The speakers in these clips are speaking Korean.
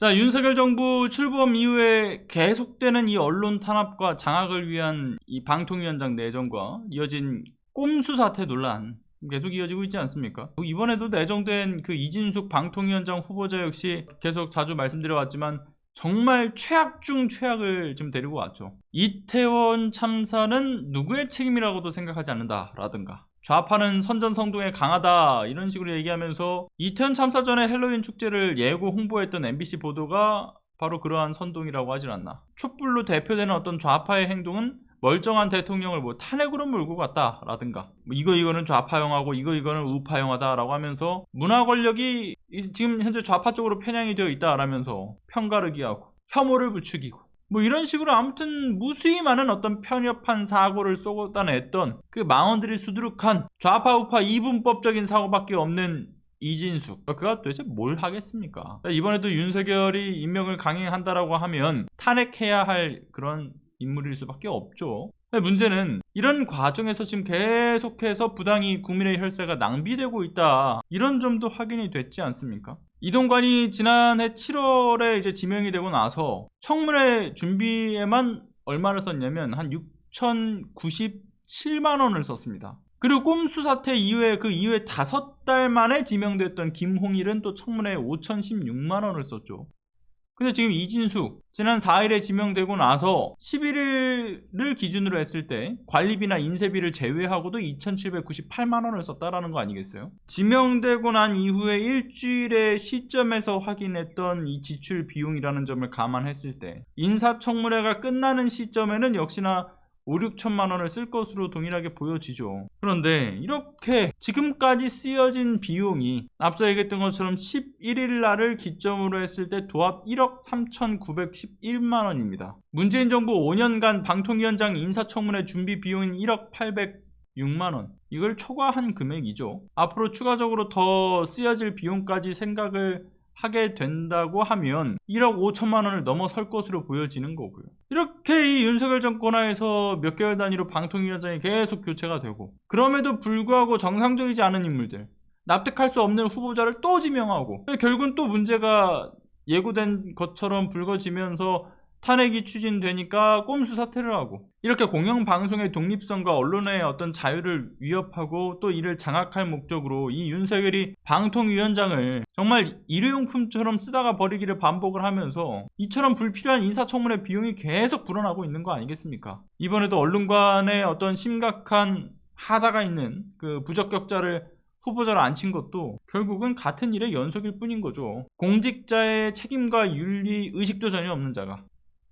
자, 윤석열 정부 출범 이후에 계속되는 이 언론 탄압과 장악을 위한 이 방통위원장 내정과 이어진 꼼수 사태 논란 계속 이어지고 있지 않습니까? 이번에도 내정된 그 이진숙 방통위원장 후보자 역시 계속 자주 말씀드려왔지만 정말 최악 중 최악을 지금 데리고 왔죠. 이태원 참사는 누구의 책임이라고도 생각하지 않는다라든가 좌파는 선전성동에 강하다 이런 식으로 얘기하면서 이태원 참사 전에 헬로윈 축제를 예고 홍보했던 MBC 보도가 바로 그러한 선동이라고 하질 않나. 촛불로 대표되는 어떤 좌파의 행동은 멀쩡한 대통령을 뭐 탄핵으로 몰고 갔다 라든가 뭐 이거 이거는 좌파용하고 이거 이거는 우파용하다 라고 하면서 문화 권력이 이- 지금 현재 좌파 쪽으로 편향이 되어 있다 라면서 편가르기 하고 혐오를 부추기고 뭐 이런 식으로 아무튼 무수히 많은 어떤 편협한 사고를 쏟아냈던 그 망언들이 수두룩한 좌파 우파 이분법적인 사고밖에 없는 이진숙. 그가 도대체 뭘 하겠습니까? 이번에도 윤석열이 임명을 강행한다라고 하면 탄핵해야 할 그런 인물일 수밖에 없죠 문제는 이런 과정에서 지금 계속해서 부당히 국민의 혈세가 낭비되고 있다 이런 점도 확인이 됐지 않습니까 이동관이 지난해 7월에 이제 지명이 되고 나서 청문회 준비에만 얼마를 썼냐면 한 6,097만 원을 썼습니다. 그리고 꼼수 사태 이후에 그 이후에 다섯 달 만에 지명됐던 김홍일은 또 청문회에 5,016만 원을 썼죠. 근데 지금 이진숙 지난 4일에 지명되고 나서 11일을 기준으로 했을 때 관리비나 인쇄비를 제외하고도 2,798만 원을 썼다라는 거 아니겠어요? 지명되고 난 이후에 일주일의 시점에서 확인했던 이 지출 비용이라는 점을 감안했을 때 인사청문회가 끝나는 시점에는 역시나 5, 6천만 원을 쓸 것으로 동일하게 보여지죠. 그런데 이렇게 지금까지 쓰여진 비용이 앞서 얘기했던 것처럼 11일 날을 기점으로 했을 때 도합 1억 3,911만 원입니다. 문재인 정부 5년간 방통위원장 인사청문회 준비 비용인 1억 806만 원. 이걸 초과한 금액이죠. 앞으로 추가적으로 더 쓰여질 비용까지 생각을 하게 된다고 하면 1억 5천만 원을 넘어설 것으로 보여지는 거고요. 이렇게 이 윤석열 정권 하에서 몇 개월 단위로 방통위원장이 계속 교체가 되고 그럼에도 불구하고 정상적이지 않은 인물들 납득할 수 없는 후보자를 또 지명하고 결국은 또 문제가 예고된 것처럼 불거지면서 탄핵이 추진되니까 꼼수 사퇴를 하고 이렇게 공영방송의 독립성과 언론의 어떤 자유를 위협하고 또 이를 장악할 목적으로 이 윤석열이 방통위원장을 정말 일회용품처럼 쓰다가 버리기를 반복을 하면서 이처럼 불필요한 인사청문회 비용이 계속 불어나고 있는 거 아니겠습니까? 이번에도 언론관의 어떤 심각한 하자가 있는 그 부적격자를 후보자로 앉힌 것도 결국은 같은 일의 연속일 뿐인 거죠. 공직자의 책임과 윤리 의식도 전혀 없는 자가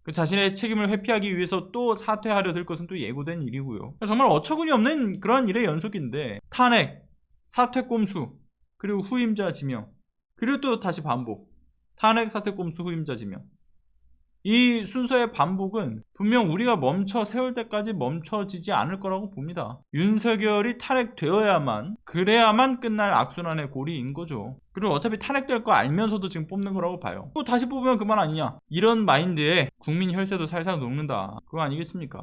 그 자신의 책임을 회피하기 위해서 또 사퇴하려 들 것은 또 예고된 일이고요. 정말 어처구니 없는 그런 일의 연속인데 탄핵, 사퇴 꼼수, 그리고 후임자 지명, 그리고 또 다시 반복. 탄핵, 사퇴 꼼수, 후임자 지명. 이 순서의 반복은 분명 우리가 멈춰 세울 때까지 멈춰지지 않을 거라고 봅니다. 윤석열이 탄핵되어야만 그래야만 끝날 악순환의 고리인 거죠. 그리고 어차피 탄핵될 거 알면서도 지금 뽑는 거라고 봐요. 또 다시 뽑으면 그만 아니냐? 이런 마인드에 국민 혈세도 살살 녹는다. 그거 아니겠습니까?